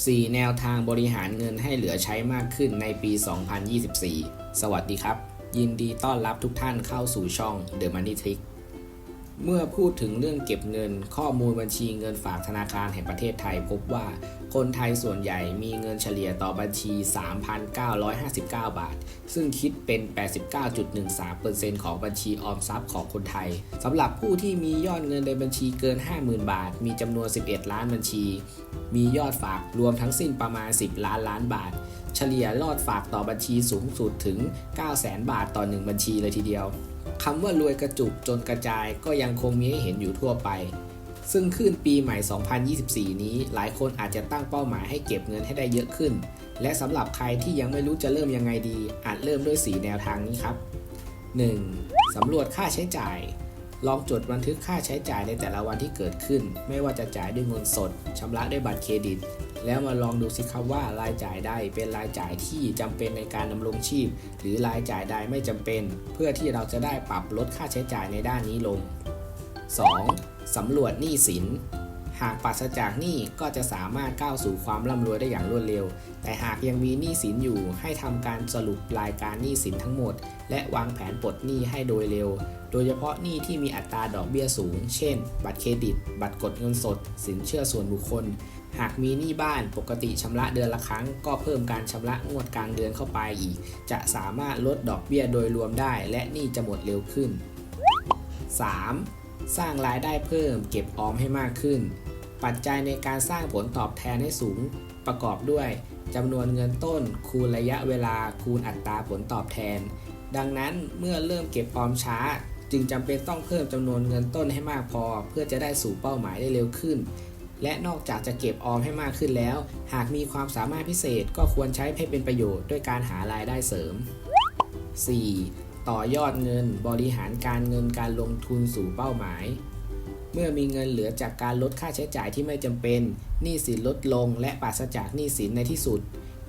4 แนวทางบริหารเงินให้เหลือใช้มากขึ้นในปี 2024 สวัสดีครับ ยินดีต้อนรับทุกท่านเข้าสู่ช่อง The Money Trick เมื่อพูดถึงเรื่องเก็บเงิน ข้อมูลบัญชีเงินฝากธนาคารแห่งประเทศไทย พบว่าคนไทยส่วนใหญ่มีเงินเฉลี่ยต่อบัญชี 3,959 บาท ซึ่งคิดเป็น 89.13%ของบัญชีออมทรัพย์ของคนไทยสำหรับผู้ที่มียอดเงินในบัญชีเกิน 50,000 บาท มีจำนวน 11 ล้านบัญชี มียอดฝากรวมทั้งสิ้นประมาณ 10 ล้านล้านบาท เฉลี่ยยอดฝากต่อบัญชีสูงสุดถึง 900,000 บาทต่อ 1 บัญชีเลยทีเดียว คำว่ารวยกระจุกจนกระจายก็ยังคงมีให้เห็นอยู่ทั่วไป ซึ่งขึ้นปีใหม่ 2024 นี้ หลายคนอาจจะตั้งเป้าหมายให้เก็บเงินให้ได้เยอะขึ้น และสำหรับใครที่ยังไม่รู้จะเริ่มยังไงดี อาจเริ่มด้วย 4 แนวทางนี้ครับ 1. สำรวจค่าใช้จ่าย ลองจดบันทึกค่าใช้จ่ายในแต่ละวันที่เกิดขึ้น ไม่ว่าจะจ่ายด้วยเงินสดชำระด้วยบัตรเครดิต แล้วมาลองดูสิครับว่ารายจ่ายใดเป็นรายจ่ายที่จำเป็นในการดำรงชีพ หรือรายจ่ายใดไม่จำเป็น เพื่อที่เราจะได้ปรับลดค่าใช้จ่ายในด้านนี้ลง 2. สำรวจหนี้สิน หากปราศจากหนี้ก็จะสามารถก้าวสู่ความร่ำรวยได้อย่างรวดเร็ว แต่หากยังมีหนี้สินอยู่ให้ทำการสรุปรายการหนี้สินทั้งหมด และวางแผนปลดหนี้ให้โดยเร็ว โดยเฉพาะหนี้ที่มีอัตราดอกเบี้ยสูง เช่น บัตรเครดิต บัตรกดเงินสด สินเชื่อส่วนบุคคล หากมีหนี้บ้านปกติชำระเดือนละครั้ง ก็เพิ่มการชำระงวดกลางเดือนเข้าไปอีก จะสามารถลดดอกเบี้ยโดยรวมได้ และหนี้จะหมดเร็วขึ้น 3. สร้างรายได้เพิ่มเก็บออมให้มากขึ้น ปัจจัยในการสร้างผลตอบแทนให้สูงประกอบด้วยจำนวนเงินต้น คูณระยะเวลาคูณอัตราผลตอบแทน ดังนั้นเมื่อเริ่มเก็บออมช้า จึงจำเป็นต้องเพิ่มจำนวนเงินต้นให้มากพอ เพื่อจะได้สู่เป้าหมายได้เร็วขึ้น และนอกจากจะเก็บออมให้มากขึ้นแล้ว หากมีความสามารถพิเศษก็ควรใช้ให้เป็นประโยชน์ด้วยการหารายได้เสริม 4. ต่อยอดเงิน บริหารการเงินการลงทุนสู่เป้าหมาย เมื่อมีเงินเหลือจากการลดค่าใช้จ่ายที่ไม่จำเป็นหนี้สินลดลง และปราศจากหนี้สินในที่สุด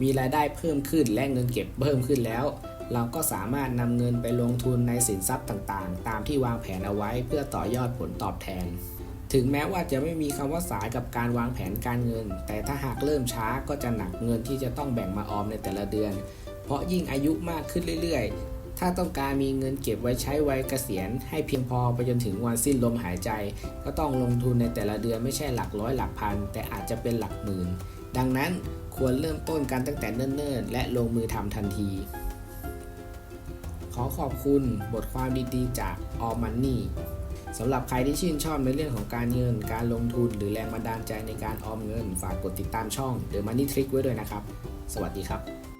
มีรายได้เพิ่มขึ้นและเงินเก็บเพิ่มขึ้นแล้ว เราก็สามารถนำเงินไปลงทุนในสินทรัพย์ต่างๆ ตามที่วางแผนเอาไว้เพื่อต่อยอดผลตอบแทน ถึงแม้ว่าจะไม่มีคำว่าสายกับการวางแผนการเงิน แต่ถ้าหากเริ่มช้าก็จะหนักเงินที่จะต้องแบ่งมาออมในแต่ละเดือน เพราะยิ่งอายุมากขึ้นเรื่อยๆ ถ้าต้องการมีเงินเก็บไว้ใช้ไวัยเกษียณ ให้เพียงพอไปจนถึงวันสิ้นลมหายใจ ก็ต้องลงทุนในแต่ละเดือนไม่ใช่หลักร้อยหลักพัน แต่อาจจะเป็นหลักหมื่น ดังนั้นควรเริ่มต้นกันตั้งแต่เนิ่นๆ และลงมือทำทันที ขอขอบคุณบทความดีๆ จาก All Money สำหรับใครที่ชื่นชอบในเรื่องของการเงิน การลงทุน หรือแรงบันดาลใจในการออมเงิน ฝากกดติดตามช่อง The Money Trick ไว้ด้วยนะครับ สวัสดีครับ